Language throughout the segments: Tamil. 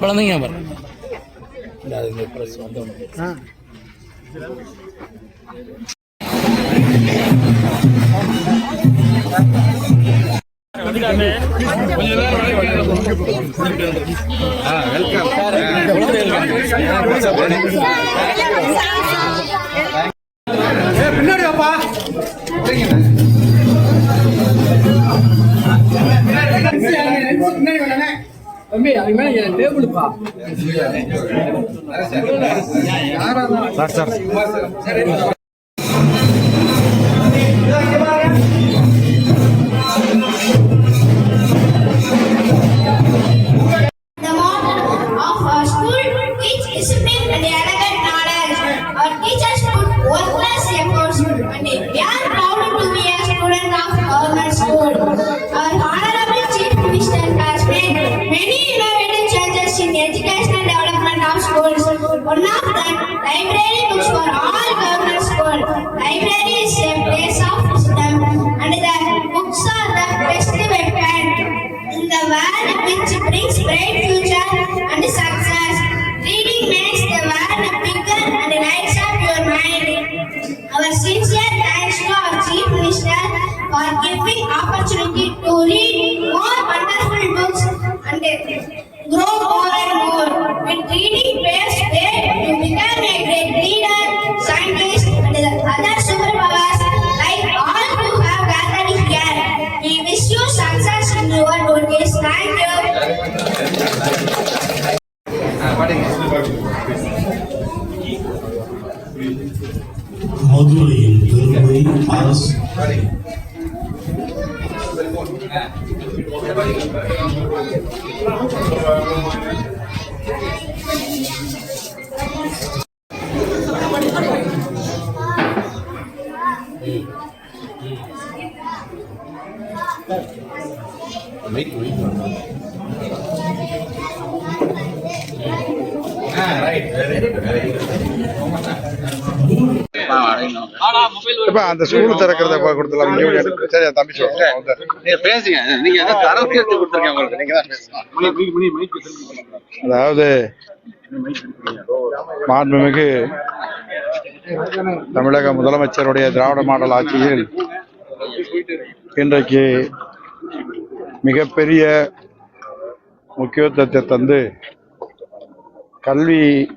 குழந்தைங்க பாருங்க. இந்த அது இந்த ப்ரெஸ் வந்தவங்க பின்னாடி வாப்பா. தம்பி அது மேல டேபிள்ப்பா The One of the library books for all girls இப்ப அந்த ஸ்கூல் திறக்கிறத கொடுத்துலாம். சரி தம்பி சொல்லுங்க நீங்க பேசுங்க. நீங்க ஏதோ தரம் எடுத்து கொடுத்துருக்கேன் உங்களுக்கு. நீங்க தான் பேசணும். அதாவது மாண்புமிகு தமிழக முதலமைச்சருடைய திராவிட மாடல் ஆட்சியில் இன்றைக்கு மிகப்பெரிய முக்கியத்துவத்தை தந்து கல்வி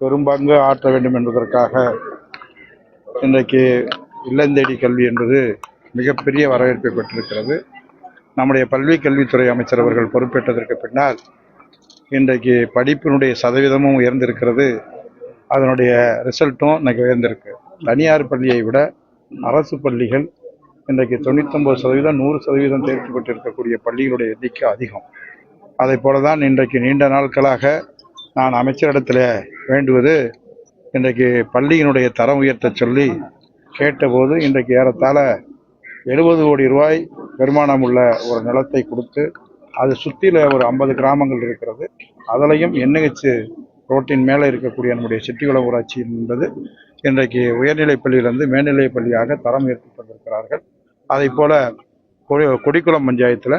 பெரும்பங்கு ஆற்ற வேண்டும் என்பதற்காக இன்றைக்கு இல்லந்தேடி கல்வி என்பது மிகப்பெரிய வரவேற்பை பெற்றிருக்கிறது. நம்முடைய பல்வி கல்வித்துறை அமைச்சர் அவர்கள் பொறுப்பேற்றதற்கு பின்னால் இன்றைக்கு படிப்பினுடைய சதவீதமும் உயர்ந்திருக்கிறது. அதனுடைய ரிசல்ட்டும் இன்னைக்கு உயர்ந்திருக்கு. தனியார் பள்ளியை விட அரசு பள்ளிகள் இன்றைக்கு தொண்ணூத்தொம்பது சதவீதம் நூறு சதவீதம் தேர்ச்சி பெற்றிருக்கக்கூடிய பள்ளிகளுடைய எண்ணிக்கை அதிகம். அதை போல தான் இன்றைக்கு நீண்ட நாட்களாக நான் அமைச்சரிடத்தில் வேண்டுவது இன்றைக்கு பள்ளியினுடைய தரம் உயர்த்தச் சொல்லி கேட்டபோது இன்றைக்கு ஏறத்தாழ எழுபது கோடி ரூபாய் வருமானம் உள்ள ஒரு நிலத்தை கொடுத்து அது சுற்றியில் ஒரு ஐம்பது கிராமங்கள் இருக்கிறது. அதிலையும் என்ஹெச் ரோட்டின் மேலே இருக்கக்கூடிய நம்முடைய சிட்டிக்குளம் ஊராட்சி என்பது இன்றைக்கு உயர்நிலைப் பள்ளியிலிருந்து மேல்நிலைப் பள்ளியாக தரம் உயர்த்தி அதை போல கொடி கொடிக்குளம் பஞ்சாயத்தில்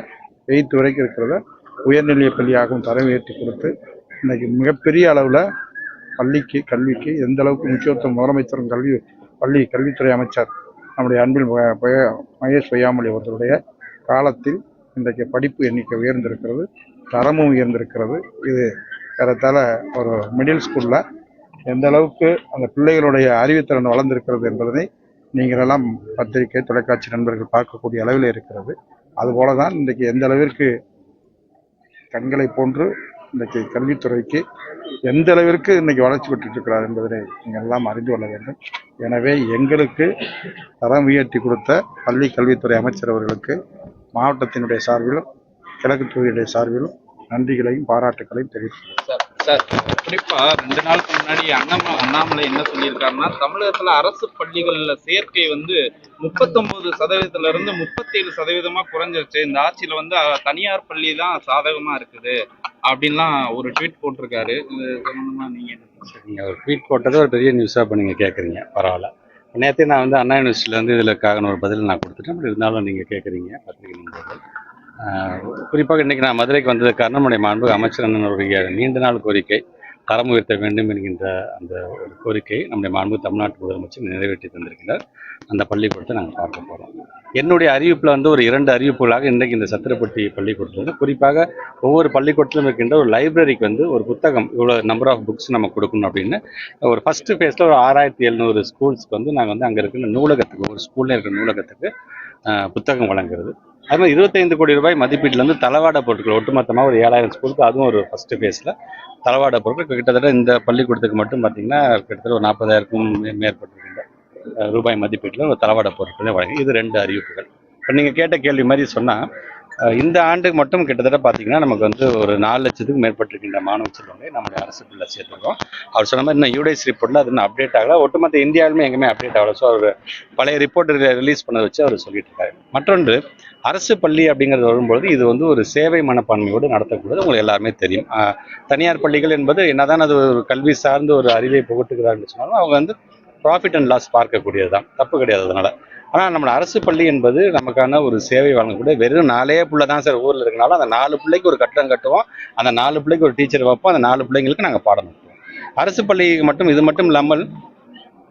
எயித்து வரைக்கும் இருக்கிறத உயர்நிலைப் பள்ளியாகவும் தரம் உயர்த்தி கொடுத்து இன்னைக்கு மிகப்பெரிய அளவில் பள்ளிக்கு கல்விக்கு எந்த அளவுக்கு முக்கியத்துவம் முதலமைச்சரும் கல்வி பள்ளி கல்வித்துறை அமைச்சர் நம்முடைய அன்பில் மகேஷ் பொய்யாமொழி அவர்களுடைய காலத்தில் இன்றைக்கு படிப்பு எண்ணிக்கை உயர்ந்திருக்கிறது தரமும் உயர்ந்திருக்கிறது. இது ஏறத்தாழ ஒரு மிடில் ஸ்கூலில் எந்த அளவுக்கு அந்த பிள்ளைகளுடைய அறிவுத்திறன் வளர்ந்திருக்கிறது என்பதனை நீங்களெல்லாம் பத்திரிகை தொலைக்காட்சி நண்பர்கள் பார்க்கக்கூடிய அளவில் இருக்கிறது. அதுபோல தான் இன்றைக்கு எந்த அளவிற்கு கண்களை போன்று இன்றைக்கு கல்வித்துறைக்கு எந்த அளவிற்கு இன்றைக்கி வளர்ச்சி பெற்றுட்டு இருக்கிறார் என்பதனை நீங்கள் எல்லாம் அறிந்து கொள்ள வேண்டும். எனவே எங்களுக்கு தரம் உயர்த்தி கொடுத்த பள்ளி கல்வித்துறை அமைச்சர் அவர்களுக்கு மாவட்டத்தினுடைய சார்பிலும் கிழக்கு தொகுதியுடைய சார்பிலும் நன்றிகளையும் பாராட்டுகளையும் தெரிவித்துள்ளேன் சார் குறிப்பா ரெண்டு நாளுக்கு முன்னாடி அண்ணாமலை அண்ணாமலை என்ன சொல்லியிருக்காருன்னா தமிழகத்துல அரசு பள்ளிகள்ல சேர்க்கை வந்து முப்பத்தொன்பது சதவீதத்துல இருந்து முப்பத்தேழு சதவீதமா குறைஞ்சிருச்சு. இந்த ஆட்சியில வந்து தனியார் பள்ளி தான் சாதகமா இருக்குது அப்படின்லாம் ஒரு ட்வீட் போட்டிருக்காரு. இது சம்பந்தமா நீங்க நீங்க நீங்கள் ஒரு ட்வீட் போட்டது ஒரு பெரிய நியூஸாக இப்போ நீங்கள் கேட்குறீங்க பரவாயில்ல. நேற்று நான் வந்து அண்ணா யூனிவர்சிட்டியில் வந்து இதுலக்கான ஒரு பதில் நான் கொடுத்துட்டேன். பட் இருந்தாலும் நீங்கள் கேட்குறீங்க பத்திரிகை நண்பர்கள் குறிப்பாக இன்றைக்கி நான் மதுரைக்கு வந்தது காரணம் மாண்புக மாண்பு அமைச்சர் அண்ணனுடைய நீண்ட நாள் கோரிக்கை தரம் உயர்த்த வேண்டும் என்கின்ற அந்த ஒரு கோரிக்கை நம்முடைய மாண்பு தமிழ்நாட்டு முதலமைச்சர் நிறைவேற்றி தந்திருக்கிறார். அந்த பள்ளிக்கூடத்தை நாங்கள் பார்க்க போகிறோம் என்னுடைய அறிவிப்பில் வந்து ஒரு இரண்டு அறிவிப்புகளாக இன்றைக்கு இந்த சத்திரப்பட்டி பள்ளிக்கூடத்தில் வந்து குறிப்பாக ஒவ்வொரு பள்ளிக்கூடத்திலும் இருக்கின்ற ஒரு லைப்ரரிக்கு வந்து ஒரு புத்தகம் இவ்வளோ நம்பர் ஆஃப் புக்ஸ் நம்ம கொடுக்கணும் அப்படின்னு ஒரு ஃபஸ்ட்டு ஃபேஸில் ஒரு ஆறாயிரத்தி எழுநூறு ஸ்கூல்ஸ்க்கு வந்து நாங்கள் வந்து அங்கே இருக்கிற நூலகத்துக்கு ஒரு ஸ்கூலில் இருக்கிற நூலகத்துக்கு புத்தகம் வழங்குறது. அது மாதிரி இருபத்தைந்து கோடி ரூபாய் மதிப்பீட்டில் வந்து தளவாட பொருட்கள் ஒட்டுமொத்தமாக ஒரு ஏழாயிரம் ஸ்கூலுக்கு அதுவும் ஒரு ஃபஸ்ட்டு ஃபேஸில் தளவாட பொருட்கள். கிட்டத்தட்ட இந்த பள்ளிக்கூடத்துக்கு மட்டும் பார்த்தீங்கன்னா கிட்டத்தட்ட ஒரு நாற்பதாயிரக்கும் மேற்பட்டிருக்கின்ற ரூபாய் மதிப்பீட்டில் ஒரு தளவாட பொருட்களை வழங்கி இது ரெண்டு அறிவிப்புகள். இப்போ நீங்கள் கேட்ட கேள்வி மாதிரி சொன்னால் இந்த ஆண்டுக்கு மட்டும் கிட்டத்தட்ட பார்த்தீங்கன்னா நமக்கு வந்து ஒரு நாலு லட்சத்துக்கு மேற்பட்டிருக்கின்ற மாணவ செல்வங்களை நம்முடைய அரசு பிள்ளை சேர்த்துருக்கோம். அவர் சொன்ன மாதிரி இன்னும் யூடைஸ் ரிப்போர்ட்டில் அது இன்னும் அப்டேட் ஆகல. ஒட்டுமொத்த இந்தியாவிலுமே எங்கேயுமே அப்டேட் ஆகல. ஸோ அவர் பழைய ரிப்போர்ட் ரிலீஸ் பண்ண வச்சு அவர் சொல்லிட்டு இருக்காரு. மற்றொன்று அரசு பள்ளி அப்படிங்கிறது வரும்பொழுது இது வந்து ஒரு சேவை மனப்பான்மையோடு நடத்தக்கூடாது. உங்களுக்கு எல்லாருமே தெரியும். தனியார் பள்ளிகள் என்பது என்னதான் அது ஒரு கல்வி சார்ந்த ஒரு அறிவை புகட்டுகிறார்கள் சொன்னாலும் அவங்க வந்து ப்ராஃபிட் அண்ட் லாஸ் பார்க்கக்கூடியது தான் தப்பு கிடையாது அதனால. ஆனால் நம்ம அரசு பள்ளி என்பது நமக்கான ஒரு சேவை வழங்கக்கூடிய வெறும் நாலே பிள்ளை தான் சார் ஊரில் இருக்கனால அந்த நாலு பிள்ளைக்கு ஒரு கட்டடம் கட்டுவோம். அந்த நாலு பிள்ளைக்கு ஒரு டீச்சர் வைப்போம். அந்த நாலு பிள்ளைங்களுக்கு நாங்கள் பாடம் நடத்துவோம். அரசு பள்ளிக்கு மட்டும் இது மட்டும் இல்லாமல்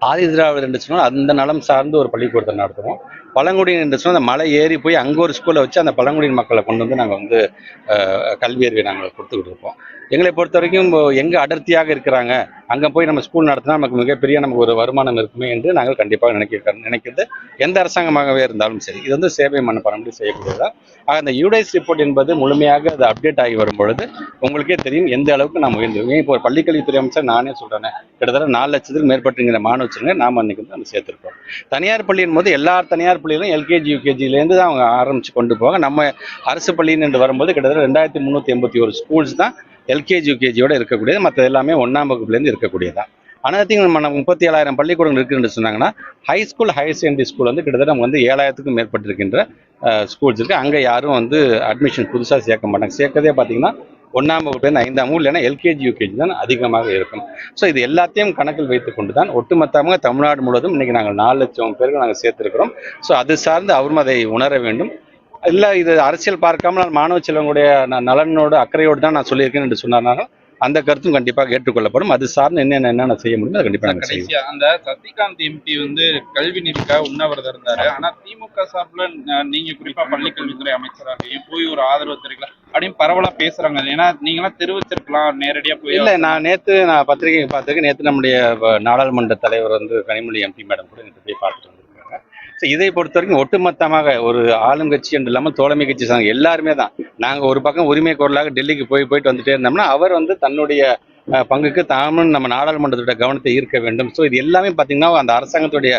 ஆதி திராவிடர் என்று சொன்னால் அந்த நலம் சார்ந்து ஒரு பள்ளிக்கூடத்தை நடத்துவோம். பழங்குடியினர் என்று சொன்னால் அந்த மலை ஏறி போய் அங்கே ஒரு ஸ்கூலில் வச்சு அந்த பழங்குடியின மக்களை கொண்டு வந்து நாங்கள் வந்து கல்வி அறிவை நாங்கள் கொடுத்துக்கிட்டு இருப்போம் எங்களை பொறுத்த வரைக்கும் எங்கே அடர்த்தியாக இருக்கிறாங்க அங்கே போய் நம்ம ஸ்கூல் நடத்தினா நமக்கு மிகப்பெரிய நமக்கு ஒரு வருமானம் இருக்குமே என்று நாங்கள் கண்டிப்பாக நினைக்க நினைக்கிறது. எந்த அரசாங்கமாகவே இருந்தாலும் சரி இது வந்து சேவை மனப்பான்மை செய்யக்கூடியதா? ஆக அந்த யூடைஸ் ரிப்போர்ட் என்பது முழுமையாக அது அப்டேட் ஆகி வரும் பொழுது உங்களுக்கே தெரியும் எந்த அளவுக்கு நாம் உயர்ந்திருக்கோம் இப்போ ஒரு பள்ளிக்கல்வித்துறை அமைச்சர் நானே சொல்கிறேன் கிட்டத்தட்ட நாலு லட்சத்துக்கு மேற்பட்டுங்கிற மாணவச்சுங்க நாம் அன்றைக்கி வந்து நம்ம சேர்த்துருக்கோம் தனியார் பள்ளியின் போது எல்லா தனியார் பள்ளியிலும் எல்கேஜி யூகேஜிலேருந்து தான் அவங்க ஆரம்பித்து கொண்டு போவாங்க நம்ம அரசு பள்ளின்னு என்று வரும்போது கிட்டத்தட்ட ரெண்டாயிரத்தி முந்நூற்றி எண்பத்தி ஒரு ஸ்கூல்ஸ் தான் எல்கேஜி யூகேஜியோட இருக்கக்கூடியது. மற்ற எல்லாமே ஒன்றாம் வகுப்புலேருந்து இருக்கக்கூடியதான் அனைத்தையும் நம்ம முப்பத்தி ஏழாயிரம் பள்ளிக்கூடங்கள் இருக்குன்னு சொன்னாங்கன்னா high school higher secondary school வந்து கிட்டத்தட்ட நமக்கு வந்து ஏழாயிரத்துக்கும் மேற்பட்டிருக்கின்ற ஸ்கூல்ஸ் இருக்குது அங்கே யாரும் வந்து அட்மிஷன் புதுசாக சேர்க்க மாட்டாங்க. சேர்க்கதே பார்த்தீங்கன்னா ஒன்றாம் வகுப்புலேருந்து ஐந்தாம் வகுப்பு இல்லைன்னா எல்கேஜி யூகேஜி தான் அதிகமாக இருக்கும். ஸோ இது எல்லாத்தையும் கணக்கில் வைத்துக்கொண்டு தான் ஒட்டுமொத்தமாக தமிழ்நாடு முழுவதும் இன்னைக்கு நாங்கள் நாலு லட்சம் பேருக்கு நாங்கள் சேர்த்துருக்கிறோம். ஸோ அது சார்ந்து அவரும் அதை உணர வேண்டும். இல்லை இது அரசியல் பார்க்காம நான் மாணவ செல்வங்களுடைய ந- நலனோடு அக்கறையோடு தான் நான் சொல்லியிருக்கேன் என்று சொன்னார்கள் அந்த கருத்தும் கண்டிப்பாக ஏற்றுக்கொள்ளப்படும். அது சார்ந்து என்னென்ன என்னென்ன செய்ய முடியும் அதை கண்டிப்பாக அந்த சசிகாந்த் எம்பி வந்து கல்வி நிற்க உண்ணாவிரதம் இருந்தாரு. ஆனா திமுக சார்பில் நீங்க குறிப்பா பள்ளிக்கல்வித்துறை அமைச்சராக போய் ஒரு ஆதரவு தெரிவிக்கலாம் அப்படின்னு பரவலா பேசுறாங்க. ஏன்னா நீங்களாம் தெரிவிச்சிருக்கலாம் நேரடியா போய் இல்லை நான் நேற்று நான் பத்திரிகை பார்த்துருக்கேன் நேற்று நம்முடைய நாடாளுமன்ற தலைவர் வந்து கனிமொழி எம்பி மேடம் கூட நேற்று போய் பார்த்துட்டு வந்திருக்காங்க. ஸோ இதை பொறுத்த வரைக்கும் ஒட்டுமொத்தமாக ஒரு ஆளுங்கட்சி என்று இல்லாமல் தோழமை கட்சி சார்ந்த எல்லாருமே தான். நாங்கள் ஒரு பக்கம் உரிமை குரலாக டெல்லிக்கு போய் போயிட்டு வந்துட்டே இருந்தோம்னா அவர் வந்து தன்னுடைய பங்குக்கு தாமும் நம்ம நாடாளுமன்றத்தோட கவனத்தை ஈர்க்க வேண்டும். ஸோ இது எல்லாமே பார்த்தீங்கன்னா அந்த அரசாங்கத்துடைய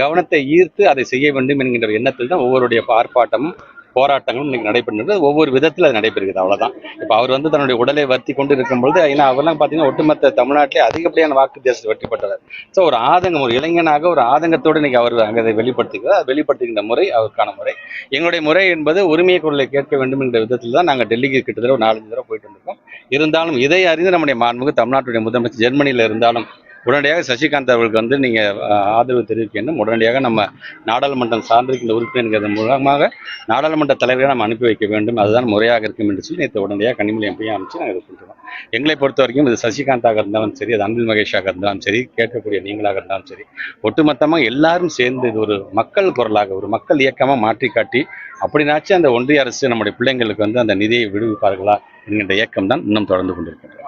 கவனத்தை ஈர்த்து அதை செய்ய வேண்டும் என்கின்ற எண்ணத்தில் தான் ஒவ்வொருடைய ஆர்ப்பாட்டமும் போராட்டங்களும் இன்னைக்கு நடைபெறுகிறது. ஒவ்வொரு விதத்தில் அது நடைபெறுகிறது. அவ்வளோதான் இப்போ அவர் வந்து தன்னுடைய உடலை வருத்தி கொண்டு இருக்கும் பொழுது ஏன்னா அவர்லாம் பார்த்தீங்கன்னா ஒட்டுமொத்த தமிழ்நாட்டிலே அதிகப்படியான வாக்கு தேசத்தில் வெற்றி பெற்றவர் ஸோ ஒரு ஆதங்கம் ஒரு இளைஞனாக ஒரு ஆதங்கத்தோடு இன்னைக்கு அவர் அங்கே அதை வெளிப்படுத்துகிறார். வெளிப்படுத்துகின்ற முறை அவருக்கான முறை. எங்களுடைய முறை என்பது உரிமை குரலை கேட்க வேண்டும் என்ற விதத்தில் தான் நாங்கள் டெல்லிக்கு கிட்டத்தட்ட ஒரு நாலஞ்சு தடவை போயிட்டு வந்திருக்கோம். இருந்தாலும் இதை அறிந்து நம்முடைய மாண்புமிகு தமிழ்நாட்டுடைய முதலமைச்சர் ஜெர்மனியில் இருந்தாலும் உடனடியாக சசிகாந்த் அவர்களுக்கு வந்து நீங்கள் ஆதரவு தெரிவிக்க வேண்டும் உடனடியாக நம்ம நாடாளுமன்றம் சார்ந்திருக்கின்ற உறுப்பினர்கள் மூலமாக நாடாளுமன்ற தலைவரை நம்ம அனுப்பி வைக்க வேண்டும். அதுதான் முறையாக இருக்கும் என்று சொல்லி நேற்று உடனடியாக கனிமொழி எம்பியும் அமைச்சு நாங்கள் இது பண்ணுறோம் எங்களை பொறுத்த வரைக்கும் இது சசிகாந்தாக இருந்தாலும் சரி அது அன்பில் மகேஷாக இருந்தாலும் சரி கேட்கக்கூடிய நீங்களாக இருந்தாலும் சரி ஒட்டுமொத்தமாக எல்லாரும் சேர்ந்து இது ஒரு மக்கள் குரலாக ஒரு மக்கள் இயக்கமாக மாற்றி காட்டி அப்படின்னாச்சும் அந்த ஒன்றிய அரசு நம்முடைய பிள்ளைங்களுக்கு வந்து அந்த நிதியை விடுவிப்பார்களா என்கின்ற இயக்கம் தான் இன்னும் தொடர்ந்து கொண்டிருக்கிறது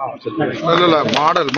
மாடல்.